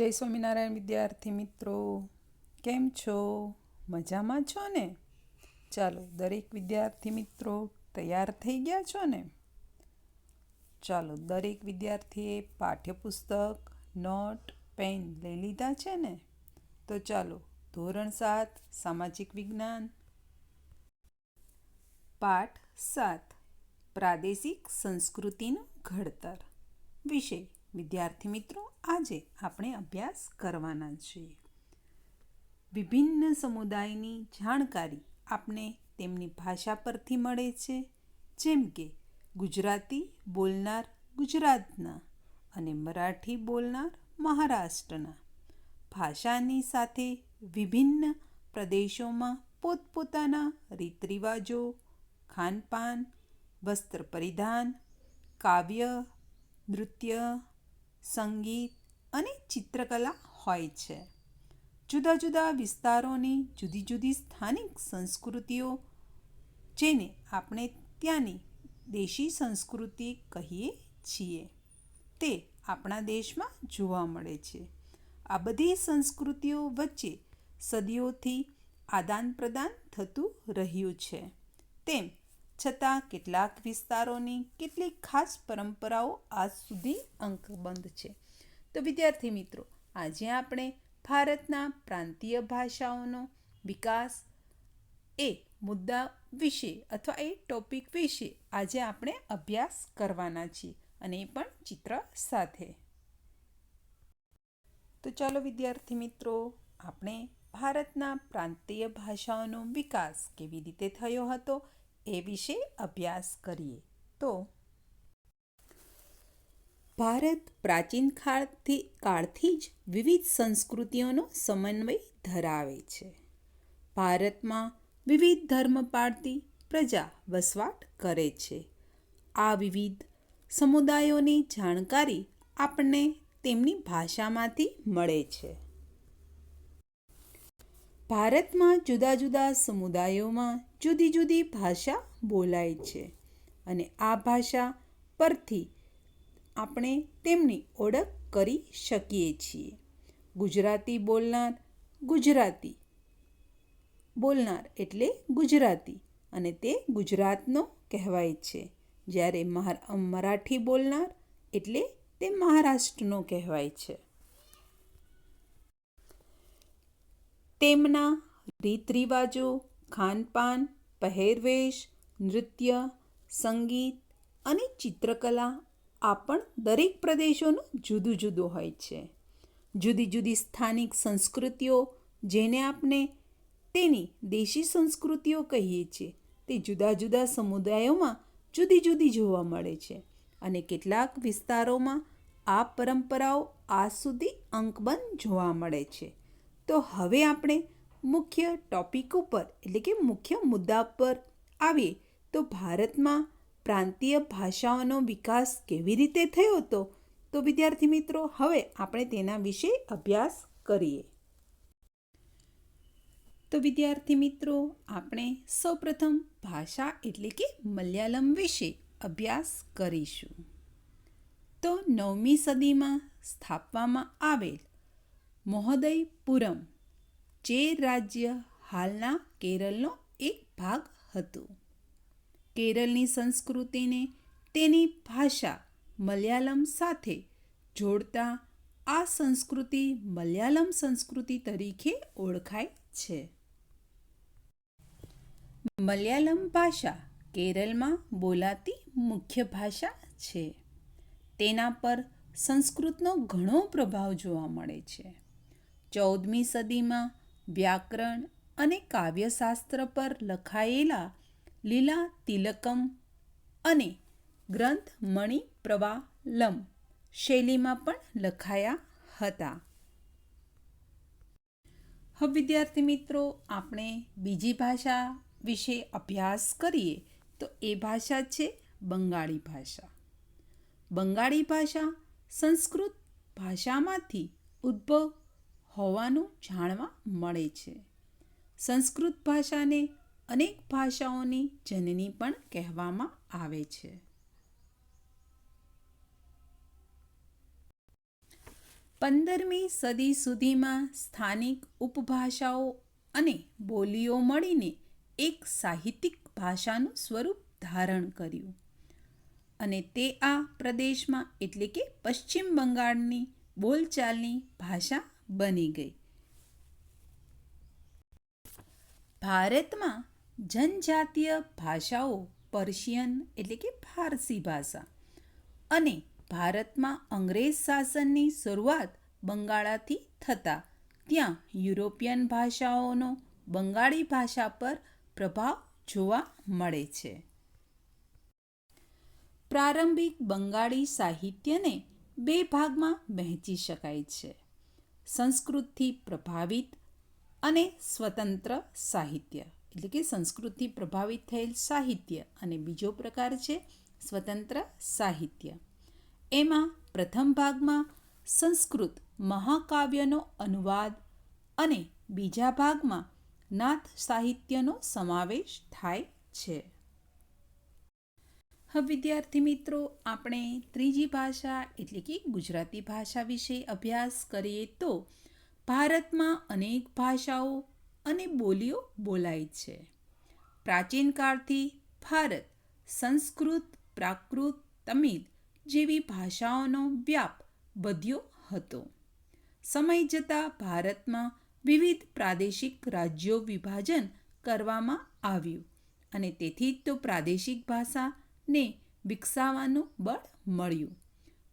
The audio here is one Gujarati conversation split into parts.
જય સ્વામિનારાયણ વિદ્યાર્થી મિત્રો. કેમ છો? મજામાં છો ને? ચાલો, દરેક વિદ્યાર્થી મિત્રો તૈયાર થઈ ગયા છો ને? ચાલો, દરેક વિદ્યાર્થીએ પાઠ્યપુસ્તક, નોટ, પેન લઈ લીધા છે ને? તો ચાલો, ધોરણ સાત, સામાજિક વિજ્ઞાન. પાઠ સાત, પ્રાદેશિક સંસ્કૃતિનું ઘડતર. વિષય વિદ્યાર્થી મિત્રો, આજે આપણે અભ્યાસ કરવાના છીએ. વિભિન્ન સમુદાયની જાણકારી આપને તેમની ભાષા પરથી મળે છે, જેમ કે ગુજરાતી બોલનાર ગુજરાતના અને મરાઠી બોલનાર મહારાષ્ટ્રના. ભાષાની સાથે વિભિન્ન પ્રદેશોમાં પોતપોતાના રીત રિવાજો ખાનપાન, વસ્ત્ર પરિધાન, કાવ્ય, નૃત્ય સંગીત અને ચિત્રકલા હોય છે. જુદા જુદા વિસ્તારોની જુદી જુદી સ્થાનિક સંસ્કૃતિઓ, જેને આપણે ત્યાંની દેશી સંસ્કૃતિ કહીએ છીએ, તે આપણા દેશમાં જોવા મળે છે. આ બધી સંસ્કૃતિઓ વચ્ચે સદીઓથી આદાન પ્રદાન થતું રહ્યું છે. તેમ છતાં કેટલાક વિસ્તારોની કેટલીક ખાસ પરંપરાઓ આજ સુધી અંકબંધ છે. તો વિદ્યાર્થી મિત્રો, આજે આપણે ભારતના પ્રાંતીય ભાષાઓનો વિકાસ એ મુદ્દા વિશે અથવા એ ટોપિક વિશે આજે આપણે અભ્યાસ કરવાના છીએ અને એ પણ ચિત્ર સાથે. તો ચાલો વિદ્યાર્થી મિત્રો, આપણે ભારતના પ્રાંતીય ભાષાઓનો વિકાસ કેવી રીતે થયો હતો એ વિશે અભ્યાસ કરીએ. તો ભારત પ્રાચીન કાળથી કાળથી જ વિવિધ સંસ્કૃતિઓનો સમન્વય ધરાવે છે. ભારતમાં વિવિધ ધર્મ પાળતી પ્રજા વસવાટ કરે છે. આ વિવિધ સમુદાયોની જાણકારી આપણને તેમની ભાષામાંથી મળે છે. ભારતમાં જુદા જુદા સમુદાયોમાં જુદી જુદી ભાષા બોલાય છે અને આ ભાષા પરથી આપણે તેમની ઓળખ કરી શકીએ છીએ. ગુજરાતી બોલનાર ગુજરાતી. બોલનાર એટલે ગુજરાતી અને તે ગુજરાતનો કહેવાય છે. જ્યારે મરાઠી બોલનાર એટલે તે મહારાષ્ટ્રનો કહેવાય છે. તેમના રીત રિવાજો ખાનપાન, પહેરવેશ, નૃત્ય, સંગીત અને ચિત્રકલા આ પણ દરેક પ્રદેશોનું જુદું જુદું હોય છે. જુદી જુદી સ્થાનિક સંસ્કૃતિઓ જેને આપણે તેની દેશી સંસ્કૃતિઓ કહીએ છીએ, તે જુદા જુદા સમુદાયોમાં જુદી જુદી જોવા મળે છે અને કેટલાક વિસ્તારોમાં આ પરંપરાઓ આજ સુધી અંકબંધ જોવા મળે છે. તો હવે આપણે મુખ્ય ટોપિક ઉપર, એટલે કે મુખ્ય મુદ્દા પર આવીએ. તો ભારતમાં પ્રાંતીય ભાષાઓનો વિકાસ કેવી રીતે થયો હતો? તો વિદ્યાર્થી મિત્રો, હવે આપણે તેના વિશે અભ્યાસ કરીએ. તો વિદ્યાર્થી મિત્રો, આપણે સૌપ્રથમ ભાષા એટલે કે મલયાલમ વિશે અભ્યાસ કરીશું. તો નવમી સદીમાં સ્થાપવામાં આવેલ મોહદયપુરમ, જે રાજ્ય હાલના કેરળનો એક ભાગ હતો. કેરળની સંસ્કૃતિને તેની ભાષા મલયાલમ સાથે જોડતા આ સંસ્કૃતિ મલયાલમ સંસ્કૃતિ તરીકે ઓળખાય છે. મલયાલમ ભાષા કેરળમાં બોલાતી મુખ્ય ભાષા છે. તેના પર સંસ્કૃતનો ઘણો પ્રભાવ જોવા મળે છે. ચૌદમી સદીમાં વ્યાકરણ અને કાવ્યશાસ્ત્ર પર લખાયેલા લીલા તિલકમ અને ગ્રંથ મણિ પ્રવાલમ શૈલીમાં પણ લખાયા હતા. હવે વિદ્યાર્થી મિત્રો, આપણે બીજી ભાષા વિશે અભ્યાસ કરીએ તો એ ભાષા છે બંગાળી ભાષા. બંગાળી ભાષા સંસ્કૃત ભાષામાંથી ઉદ્ભવ હોવાનું જાણવા મળે છે. સંસ્કૃત ભાષાને અનેક ભાષાઓની જનની પણ કહેવામાં આવે છે. પંદરમી સદી સુધીમાં સ્થાનિક ઉપભાષાઓ અને બોલીઓ મળીને એક સાહિત્યિક ભાષાનું સ્વરૂપ ધારણ કર્યું. અને તે આ પ્રદેશમાં એટલે કે પશ્ચિમ બંગાળની બોલચાલની ભાષા બની ગઈ. ભારતમાં જનજાતીય ભાષાઓ પર્શિયન એટલે કે ફારસી ભાષા અને ભારતમાં અંગ્રેજ શાસનની શરૂઆત બંગાળાથી થતાં. ત્યાં યુરોપિયન ભાષાઓનો બંગાળી ભાષા પર પ્રભાવ જોવા મળે છે. પ્રારંભિક બંગાળી સાહિત્યને બે ભાગમાં વહેંચી શકાય છે. સંસ્કૃતથી પ્રભાવિત અને સ્વતંત્ર સાહિત્ય. એટલે કે સંસ્કૃતથી પ્રભાવિત થયેલ સાહિત્ય અને બીજો પ્રકાર છે સ્વતંત્ર સાહિત્ય. એમાં પ્રથમ ભાગમાં સંસ્કૃત મહાકાવ્યનો અનુવાદ અને બીજા ભાગમાં નાથ સાહિત્યનો સમાવેશ થાય છે. હવે વિદ્યાર્થી મિત્રો, આપણે ત્રીજી ભાષા એટલે કે ગુજરાતી ભાષા વિશે અભ્યાસ કરીએ તો ભારતમાં અનેક ભાષાઓ અને બોલીઓ બોલાય છે. પ્રાચીન કાળથી ભારત સંસ્કૃત, પ્રાકૃત, તમિલ જેવી ભાષાઓનો વ્યાપ વધ્યો હતો. સમય જતાં ભારતમાં વિવિધ પ્રાદેશિક રાજ્યો વિભાજન કરવામાં આવ્યું અને તેથી જ તો પ્રાદેશિક ભાષાને વિકસાવવાનું બળ મળ્યું.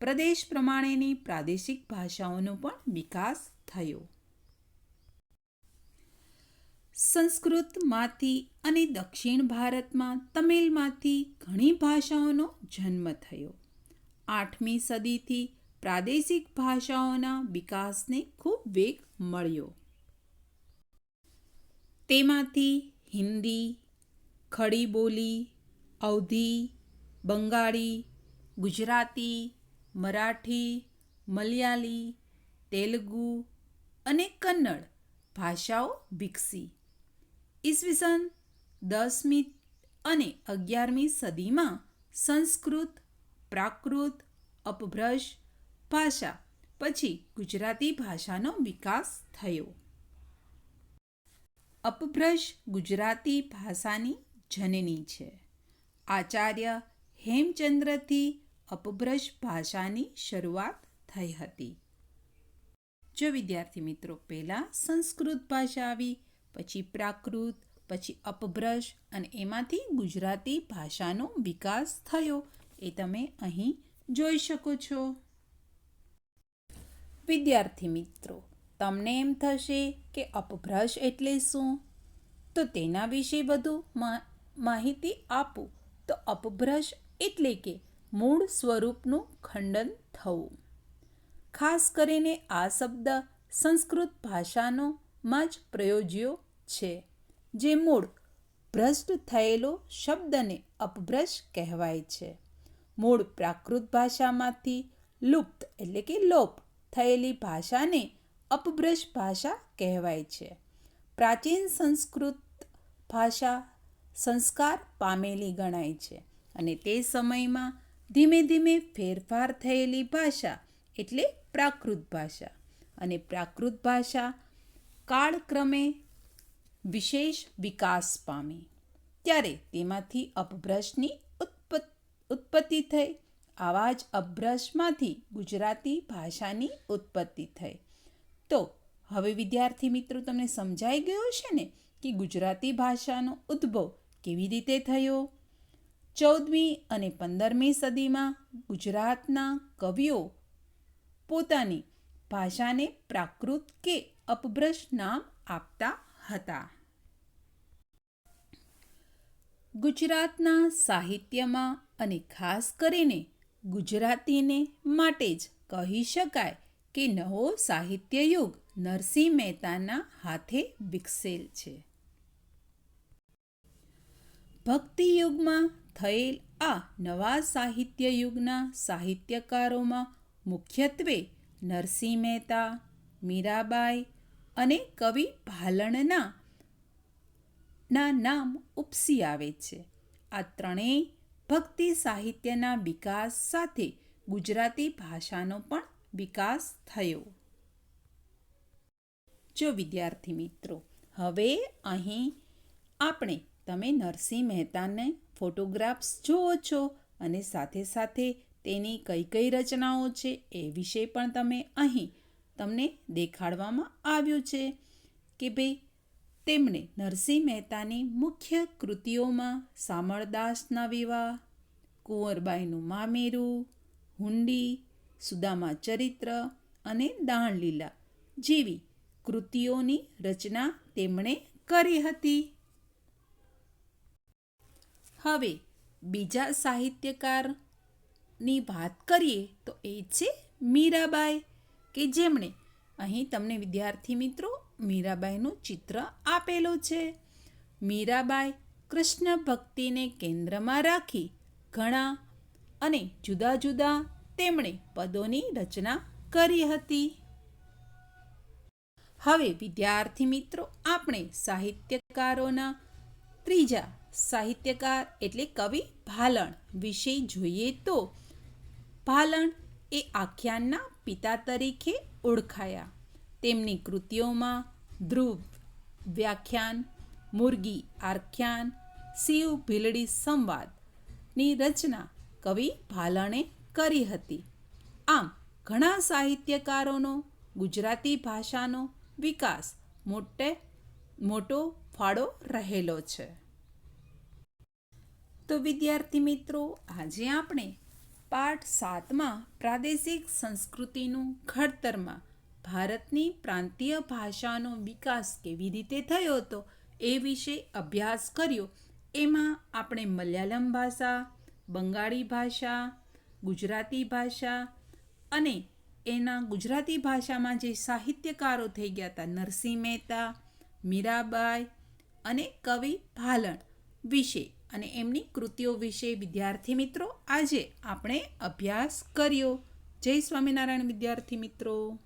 પ્રદેશ પ્રમાણેની પ્રાદેશિક ભાષાઓનો પણ વિકાસ થયો. સંસ્કૃતમાંથી અને દક્ષિણ ભારતમાં તમિલમાંથી ઘણી ભાષાઓનો જન્મ થયો. આઠમી સદીથી પ્રાદેશિક ભાષાઓના વિકાસને ખૂબ વેગ મળ્યો. તેમાંથી હિન્દી, ખડી બોલી, અવધી બંગાળી, ગુજરાતી, મરાઠી, મલયાલી, તેલુગુ અને કન્નડ ભાષાઓ વિકસી. ઈસવીસન દસમી અને અગિયારમી સદીમાં સંસ્કૃત, પ્રાકૃત, અપભ્રશ ભાષા પછી ગુજરાતી ભાષાનો વિકાસ થયો. અપભ્રશ ગુજરાતી ભાષાની જનની છે. આચાર્ય હેમચંદ્રથી અપભ્રશ ભાષાની શરૂઆત થઈ હતી. જો વિદ્યાર્થી મિત્રો પહેલાં સંસ્કૃત ભાષા આવી, પછી પ્રાકૃત, પછી અપભ્રશ અને એમાંથી ગુજરાતી ભાષાનો વિકાસ થયો, એ તમે અહીં જોઈ શકો છો. વિદ્યાર્થી મિત્રો, તમને એમ થશે કે અપભ્રશ એટલે શું? તો તેના વિશે વધુ માહિતી આપું. તો અપભ્રંશ એટલે કે મૂળ સ્વરૂપનું ખંડન થવું. ખાસ કરીને આ શબ્દ સંસ્કૃત ભાષાનો માં જ પ્રયોજ્યો છે, જે મૂળ ભ્રષ્ટ થયેલો શબ્દને અપભ્રશ કહેવાય છે. મૂળ પ્રાકૃત ભાષામાંથી લુપ્ત એટલે કે લોપ થયેલી ભાષાને અપભ્રશ ભાષા કહેવાય છે. પ્રાચીન સંસ્કૃત ભાષા સંસ્કાર પામેલી ગણાય છે. અને તે સમયમાં ધીમે ધીમે ફેરફાર થયેલી ભાષા એટલે પ્રાકૃત ભાષા. અને પ્રાકૃત ભાષા કાળક્રમે વિશેષ વિકાસ પામી. ત્યારે તેમાંથી અપભ્રશની ઉત્પત્તિ થઈ. આવા જ અભ્રશમાંથી ગુજરાતી ભાષાની ઉત્પત્તિ થઈ. તો હવે વિદ્યાર્થી મિત્રો, તમને સમજાઈ ગયો છે ને કે ગુજરાતી ભાષાનો ઉદ્ભવ કેવી રીતે થયો? ચૌદમી અને પંદરમી સદીમાં ગુજરાતના કવિઓ પોતાની ભાષાને પ્રાકૃત કે અપભ્રશ નામ આપતા હતા. ગુજરાતના સાહિત્યમાં અને ખાસ કરીને ગુજરાતીને માટે જ કહી શકાય કે નવો સાહિત્ય યુગ નરસિંહ મહેતાના હાથે વિકસેલ છે. ભક્તિ યુગમાં થયેલ આ નવા સાહિત્ય યુગના સાહિત્યકારોમાં મુખ્યત્વે નરસિંહ મહેતા, મીરાબાઈ અને કવિ ભાલણના ના નામ ઉપસી આવે છે. આ ત્રણેય ભક્તિ સાહિત્યના વિકાસ સાથે ગુજરાતી ભાષાનો પણ વિકાસ થયો. જો વિદ્યાર્થી મિત્રો, હવે અહીં આપણે તમે નરસિંહ મહેતાને ફોટોગ્રાફ્સ જુઓ છો અને સાથે સાથે તેની કઈ કઈ રચનાઓ છે એ વિશે પણ તમે અહીં તમને દેખાડવામાં આવ્યું છે કે ભાઈ તેમણે નરસિંહ મહેતાની મુખ્ય કૃતિઓમાં સામળદાસના વિવાહ કુંવરબાઈનું મામેરું, હુંડી, સુદામા ચરિત્ર અને દાણલીલા જેવી કૃતિઓની રચના તેમણે કરી હતી. હવે બીજા સાહિત્યકારની વાત કરીએ તો એ છે મીરાબાઈ કે જેમણે અહીં તમને વિદ્યાર્થી મિત્રો મીરાબાઈનું ચિત્ર આપેલું છે. મીરાબાઈ કૃષ્ણ ભક્તિને કેન્દ્રમાં રાખી ઘણા અને જુદા જુદા તેમણે પદોની રચના કરી હતી. હવે વિદ્યાર્થી મિત્રો, આપણે સાહિત્યકારોના ત્રીજા સાહિત્યકાર એટલે કવિ ભાલણ. વિશે જોઈએ તો, ભાલણ એ આખ્યાનના પિતા તરીકે ઓળખાયા. તેમની કૃતિઓમાં ધ્રુવ, વ્યાખ્યાન, મુરગી આખ્યાન, શિવ ભીલડી સંવાદની રચના કવિ ભાલણે કરી હતી. આમ, ઘણા સાહિત્યકારોનો ગુજરાતી ભાષાનો વિકાસ મોટે, મોટો ફાળો રહેલો છે. તો વિદ્યાર્થી મિત્રો, આજે આપણે પાઠ સાતમાં પ્રાદેશિક સંસ્કૃતિનું ઘડતરમાં ભારતની પ્રાંતીય ભાષાનો વિકાસ કેવી રીતે થયો હતો એ વિશે અભ્યાસ કર્યો. એમાં આપણે મલયાલમ ભાષા, બંગાળી ભાષા, ગુજરાતી ભાષા અને એના ગુજરાતી ભાષામાં જે સાહિત્યકારો થઈ ગયા હતા, નરસિંહ મહેતા, મીરાબાઈ અને કવિ ભાલણ વિશે અને એમની કૃતિઓ વિશે વિદ્યાર્થી મિત્રો આજે આપણે અભ્યાસ કર્યો. જય સ્વામિનારાયણ વિદ્યાર્થી મિત્રો.